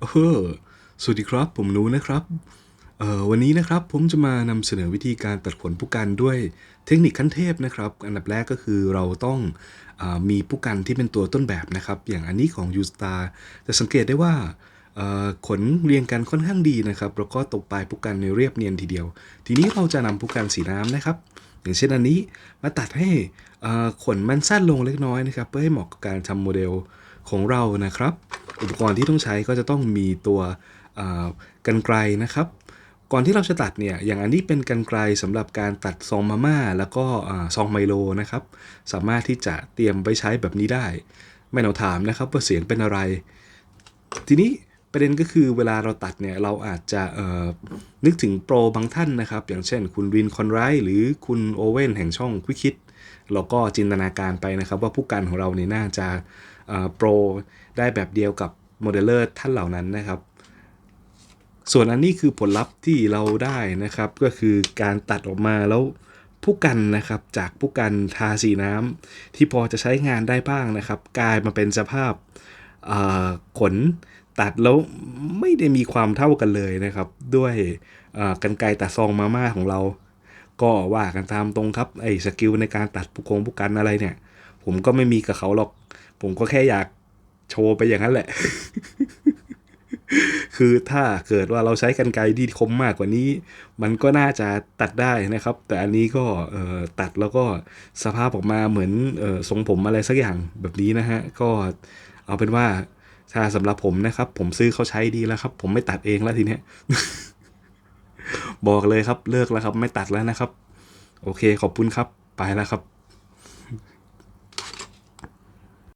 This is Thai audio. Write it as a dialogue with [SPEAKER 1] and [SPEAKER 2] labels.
[SPEAKER 1] เออสวัสดีครับ ผมนูนะครับเอ่อวันนี้นะครับผมจะมานำเสนอวิธีการตัดขนผู้กันด้วยเทคนิคขั้นเทพนะครับ อันดับแรกก็คือเราต้องอมีผู้กันที่เป็นตัวต้นแบบนะครับ อย่างอันนี้ของ u s t a r จะสังเกตได้ว่าขนเรียงกันค่อนข้างดีนะครับ แล้วก็ตกปลายผู้กันในเรียบเนียนทีเดียว ทีนี้เราจะนำผู้กันสีน้ำนะครับ อย่างเช่นอันนี้มาตัดให้ขนมันสั้นลงเล็กน้อยนะครับ เพื่อให้เหมาะกับการทำโมเดลของเรานะครับ อุปกรณ์ที่ต้องใช้ก็จะต้องมีตัวกันไกรนะครับ ก่อนที่เราจะตัดเนี่ยอย่างอันนี้เป็นกันไกรสำหรับการตัดซองมาม่าแล้วก็ซองไมโลนะครับ สามารถที่จะเตรียมไว้ใช้แบบนี้ได้ ไม่ต้องถามนะครับว่าเสียงเป็นอะไร ทีนี้ประเด็นก็คือเวลาเราตัดเนี่ยเราอาจจะนึกถึงโปรบางท่านนะครับ อย่างเช่น คุณวินคอนไรหรือคุณโอเว่นแห่งช่องควิคิด เราก็จินตนาการไปนะครับว่าผู้กันของเราเนี่ยน่าจะโปรได้แบบเดียวกับโมเดลเลอร์ท่านเหล่านั้นนะครับ ส่วนอันนี้คือผลลัพธ์ที่เราได้นะครับ ก็คือการตัดออกมาแล้วผู้กันนะครับจากผู้กันทาสีน้ำที่พอจะใช้งานได้บ้างนะครับ กลายมาเป็นสภาพขนตัดแล้วไม่ได้มีความเท่ากันเลยนะครับ ด้วยกันไกรตัดซองมาม่าของเรา ก็ว่ากันตามตรงครับไอ้สกิลในการตัดผู้กงผู้กันอะไรเนี่ย ผมก็ไม่มีกับเขาหรอก ผมก็แค่อยากโชว์ไปอย่างนั้นแหละ คือถ้าเกิดว่าเราใช้กันไกรที่คมมากกว่านี้ มันก็น่าจะตัดได้นะครับ แต่อันนี้ก็เออตัดแล้วก็สภาพออกมาเหมือนออทรงผมอะไรสักอย่างแบบนี้นะฮะ ก็เอาเป็นว่าถ้าสำหรับผมนะครับ ผมซื้อเขาใช้ดีแล้วครับ ผมไม่ตัดเองแล้วทีเนี้ย บอกเลยครับเลิกแล้วครับไม่ตัดแล้วนะครับ โอเคขอบคุณครับไปแล้วครับ